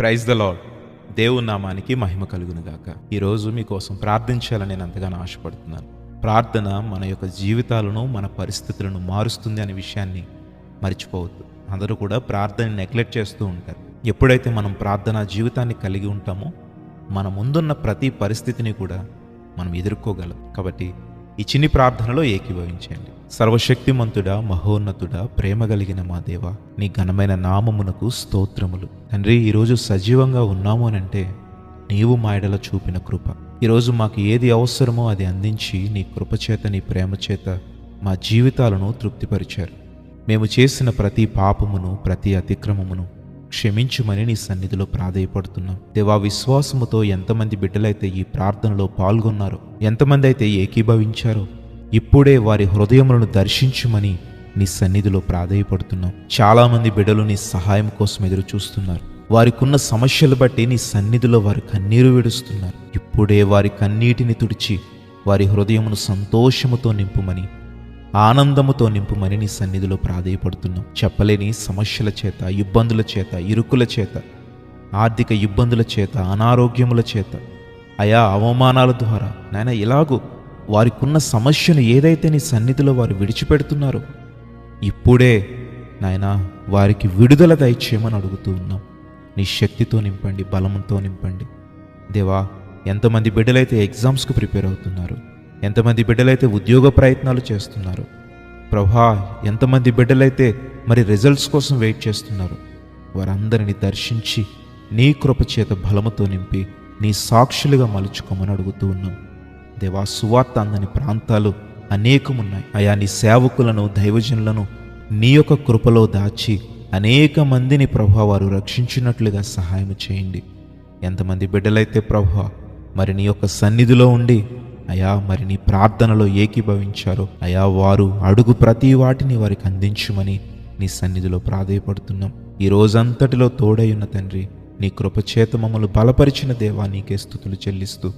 Praise the lord దేవుని నామానికి మహిమ కలుగునుగాక ఈరోజు మీకోసం ప్రార్థించాలని నేను అంతగానో ఆశపడుతున్నాను. ప్రార్థన మన యొక్క జీవితాలను మన పరిస్థితులను మారుస్తుంది అనే విషయాన్ని మర్చిపోవద్దు. అందరూ కూడా ప్రార్థనని నెగ్లెక్ట్ చేస్తూ ఉంటారు. ఎప్పుడైతే మనం ప్రార్థన జీవితాన్ని కలిగి ఉంటామో మన ముందున్న ప్రతి పరిస్థితిని కూడా మనం ఎదుర్కోగలం. కాబట్టి ఈ చిన్ని ప్రార్థనలో ఏకీభవించండి. సర్వశక్తిమంతుడా మహోన్నతుడా ప్రేమ కలిగిన మా దేవ నీ ఘనమైన నామమునకు స్తోత్రములు. తండ్రి ఈరోజు సజీవంగా ఉన్నాము అనంటే నీవు మా ఎడల చూపిన కృప. ఈరోజు మాకు ఏది అవసరమో అది అందించి నీ కృపచేత నీ ప్రేమ చేత మా జీవితాలను తృప్తిపరిచారు. మేము చేసిన ప్రతి పాపమును ప్రతి అతిక్రమమును క్షమించుమని నీ సన్నిధిలో ప్రాధేయపడుతున్నాం. దేవా విశ్వాసముతో ఎంతమంది బిడ్డలైతే ఈ ప్రార్థనలో పాల్గొన్నారో ఎంతమంది అయితే ఏకీభవించారో ఇప్పుడే వారి హృదయములను దర్శించుమని నీ సన్నిధిలో ప్రాధాయపడుతున్నాం. చాలామంది బిడ్డలు నీ సహాయం కోసం ఎదురు చూస్తున్నారు వారికున్న సమస్యలు బట్టి నీ సన్నిధిలో వారి కన్నీరు విడుస్తున్నారు. ఇప్పుడే వారి కన్నీటిని తుడిచి వారి హృదయమును సంతోషముతో నింపుమని ఆనందముతో నింపుమని నీ సన్నిధిలో ప్రాధాయపడుతున్నాం. చెప్పలేని సమస్యల చేత ఇబ్బందుల చేత ఇరుకుల చేత ఆర్థిక ఇబ్బందుల చేత అనారోగ్యముల చేత అయా అవమానాల ద్వారా. నాయన ఇలాగూ వారికున్న సమస్యను ఏదైతే నీ సన్నిధిలో వారు విడిచిపెడుతున్నారో ఇప్పుడే నాయన వారికి విడుదల దయచేయమని అడుగుతూ ఉన్నాం. నీ శక్తితో నింపండి బలంతో నింపండి. దేవా ఎంతమంది బిడ్డలైతే ఎగ్జామ్స్కు ప్రిపేర్ అవుతున్నారు ఎంతమంది బిడ్డలైతే ఉద్యోగ ప్రయత్నాలు చేస్తున్నారు ప్రభా ఎంతమంది బిడ్డలైతే మరి రిజల్ట్స్ కోసం వెయిట్ చేస్తున్నారు వారందరిని దర్శించి నీ కృప చేత బలముతో నింపి నీ సాక్షులుగా మలుచుకోమని అడుగుతూ ఉన్నాం. దేవా సువార్త అందని ప్రాంతాలు అనేకమున్నాయి. అయా నీ సేవకులను దైవజనులను నీ యొక్క కృపలో దాచి అనేక మందిని ప్రభా వారు రక్షించినట్లుగా సహాయం చేయండి. ఎంతమంది బిడ్డలైతే ప్రభా మరి నీ యొక్క సన్నిధిలో ఉండి అయా మరి నీ ప్రార్థనలో ఏకీభవించారో అయా వారు అడుగు ప్రతి వాటిని వారికి అందించుమని నీ సన్నిధిలో ప్రాధేయపడుతున్నాం. ఈ రోజంతటిలో తోడై ఉన్న తండ్రి నీ కృపచేత మమ్మల్ని బలపరిచిన దేవా నీకే స్థుతులు చెల్లిస్తూ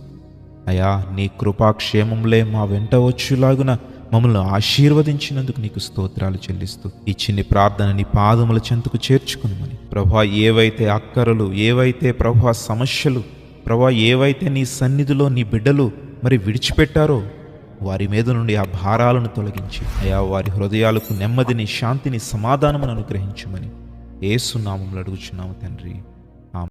అయా నీ కృపాక్షేమంలే మా వెంట వచ్చులాగున మమ్మల్ని ఆశీర్వదించినందుకు నీకు స్తోత్రాలు చెల్లిస్తూ ఈ చిన్ని ప్రార్థన నీ పాదముల చెంతకు చేర్చుకునమని. ప్రభా ఏవైతే అక్కరలు ఏవైతే ప్రభా సమస్యలు ప్రభా ఏవైతే నీ సన్నిధిలో నీ బిడ్డలు మరి విడిచిపెట్టారో వారి మీద నుండి ఆ భారాలను తొలగించి అయా వారి హృదయాలకు నెమ్మదిని శాంతిని సమాధానమును అనుగ్రహించమని. ఏసునామంలో అడుగుచున్నాము తండ్రి.